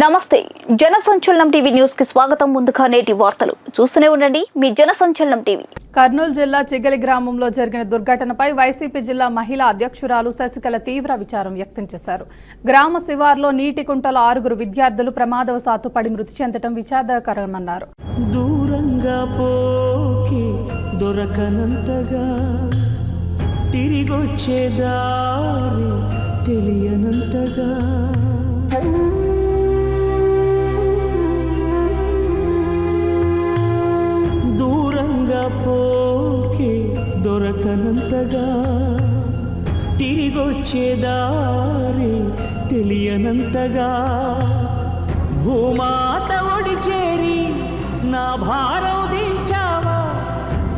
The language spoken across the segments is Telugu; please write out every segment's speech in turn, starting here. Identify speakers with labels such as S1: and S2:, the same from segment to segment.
S1: నమస్తే జన సంచలనం టీవీ న్యూస్కి స్వాగతం. ముందుగా నేటి వార్తలు. చూస్తూనే ఉండండి మీ జన సంచలనం టీవీ.
S2: కర్నూలు జిల్లా చిగలి గ్రామంలో జరిగిన దుర్ఘటనపై వైసీపీ జిల్లా మహిళా అధ్యక్షురాలు శశికళ తీవ్ర విచారం వ్యక్తం చేశారు. గ్రామ శివార్లో నీటి కుంటలో ఆరుగురు విద్యార్థులు ప్రమాదవశాత్తు పడి మృతి చెందడం విషాదకరమన్నారు
S3: దూరంగా పోకి దొరకనంతగా తెలియనంతగా పోకి దొరకనంతగా తిరిగొచ్చే దారి తెలియనంతగా. భూమాత ఒడి చేరి నా భారం దించావా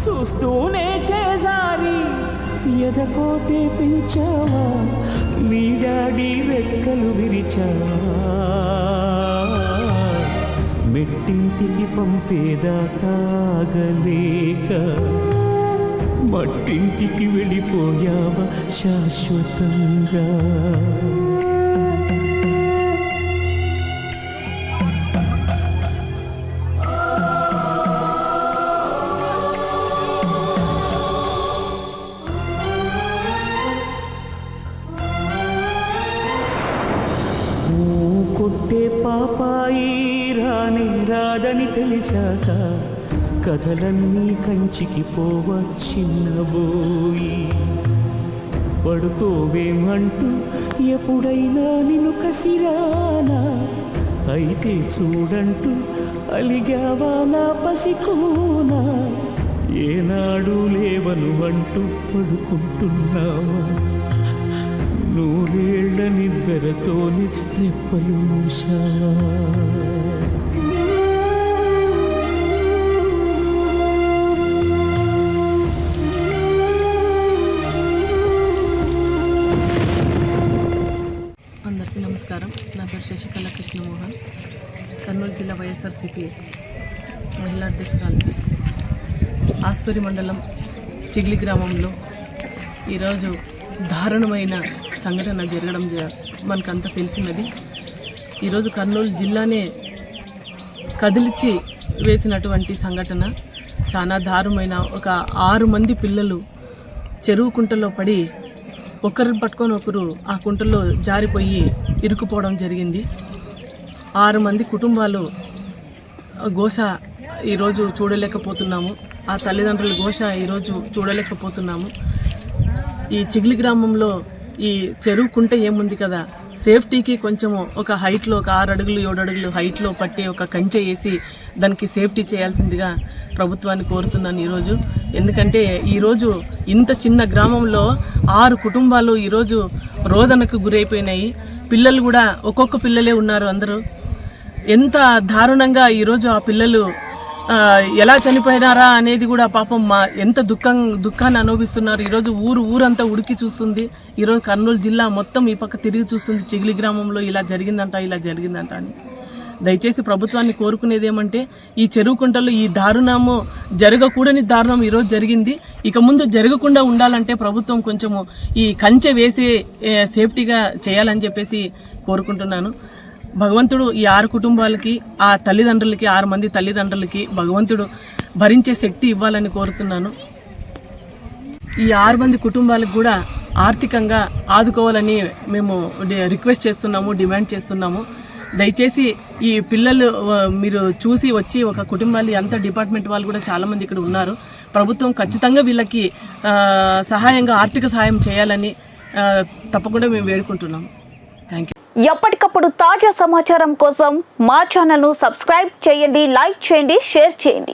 S3: చూస్తూనే చేసారి ఎదకోతే పెంచావా నీ డాడీ రెక్కలు విరిచావా? మెట్టింటికి పంపేదాకాగలేక మట్టింటికి వెళ్ళిపోయావా శాశ్వతంగా? పుట్టే పాపాయి రాని రాదని తెలిసాక కథలన్నీ కంచికి పోవచ్చిన్నబోయి పడుకోవేమంటూ ఎప్పుడైనా నిన్ను కసిరానా? అయితే చూడంటూ అలిగావా నా పసికోనా? ఏనాడు లేవను అంటూ పడుకుంటున్నావా? నూరేళ్ళ నిద్రతోని రెప్పలు మూసావా
S4: అందరికీ నమస్కారం. నా పేరు శశికళ కృష్ణమోహన్. కర్నూలు జిల్లా వైఎస్ఆర్సిపి మహిళా అధ్యక్షురాలు. ఆస్పరి మండలం చిగ్లి గ్రామంలో ఈరోజు దారుణమైన సంఘటన జరగడం మనకంతా తెలిసినది. ఈరోజు కర్నూలు జిల్లానే కదిలిచి వేసినటువంటి సంఘటన. చాలా దారుణమైన ఒక ఆరు మంది పిల్లలు చెరువు కుంటలో పడి ఒకరిని పట్టుకొని ఒకరు ఆ కుంటలో జారిపోయి ఇరుక్కుపోవడం జరిగింది. ఆరు మంది కుటుంబాలు ఘోష ఈరోజు చూడలేకపోతున్నాము. ఆ తల్లిదండ్రుల ఘోష ఈరోజు చూడలేకపోతున్నాము. ఈ చిగిలి గ్రామంలో ఈ చెరువు కుంట ఏముంది కదా? సేఫ్టీకి కొంచెము ఒక హైట్లో ఒక ఆరు అడుగులు ఏడు అడుగులు హైట్లో పట్టి ఒక కంచె వేసి దానికి సేఫ్టీ చేయాల్సిందిగా ప్రభుత్వాన్ని కోరుతున్నాను ఈరోజు. ఎందుకంటే ఈరోజు ఇంత చిన్న గ్రామంలో ఆరు కుటుంబాలు ఈరోజు రోదనకు గురైపోయినాయి. పిల్లలు కూడా ఒక్కొక్క పిల్లలే ఉన్నారు అందరూ. ఎంత దారుణంగా ఈరోజు ఆ పిల్లలు ఎలా చనిపోయినారా అనేది కూడా పాపం మా ఎంత దుఃఖం దుఃఖాన్ని అనుభవిస్తున్నారు. ఈరోజు ఊరు ఊరంతా ఉడికి చూస్తుంది. ఈరోజు కర్నూలు జిల్లా మొత్తం ఈ పక్క తిరిగి చూస్తుంది. చిగిలి గ్రామంలో ఇలా జరిగిందంట ఇలా జరిగిందంట అని. దయచేసి ప్రభుత్వాన్ని కోరుకునేది ఏమంటే ఈ చెరువు కుంటలో ఈ దారుణము జరగకూడని దారుణం ఈరోజు జరిగింది. ఇక ముందు జరగకుండా ఉండాలంటే ప్రభుత్వం కొంచెము ఈ కంచె వేసి సేఫ్టీగా చేయాలని చెప్పేసి కోరుకుంటున్నాను. భగవంతుడు ఈ ఆరు కుటుంబాలకి ఆ తల్లిదండ్రులకి ఆరు మంది తల్లిదండ్రులకి భగవంతుడు భరించే శక్తి ఇవ్వాలని కోరుతున్నాను. ఈ ఆరు మంది కుటుంబాలకు కూడా ఆర్థికంగా ఆదుకోవాలని మేము రిక్వెస్ట్ చేస్తున్నాము డిమాండ్ చేస్తున్నాము. దయచేసి ఈ పిల్లలు మీరు చూసి వచ్చి ఒక కుటుంబాలు అంత డిపార్ట్మెంట్ వాళ్ళు కూడా చాలామంది ఇక్కడ ఉన్నారు. ప్రభుత్వం ఖచ్చితంగా వీళ్ళకి సహాయంగా ఆర్థిక సహాయం చేయాలని తప్పకుండా మేము వేడుకుంటున్నాము.
S1: ఎప్పటికప్పుడు తాజా సమాచారం కోసం మా ఛానల్ను సబ్స్క్రైబ్ చేయండి లైక్ చేయండి షేర్ చేయండి.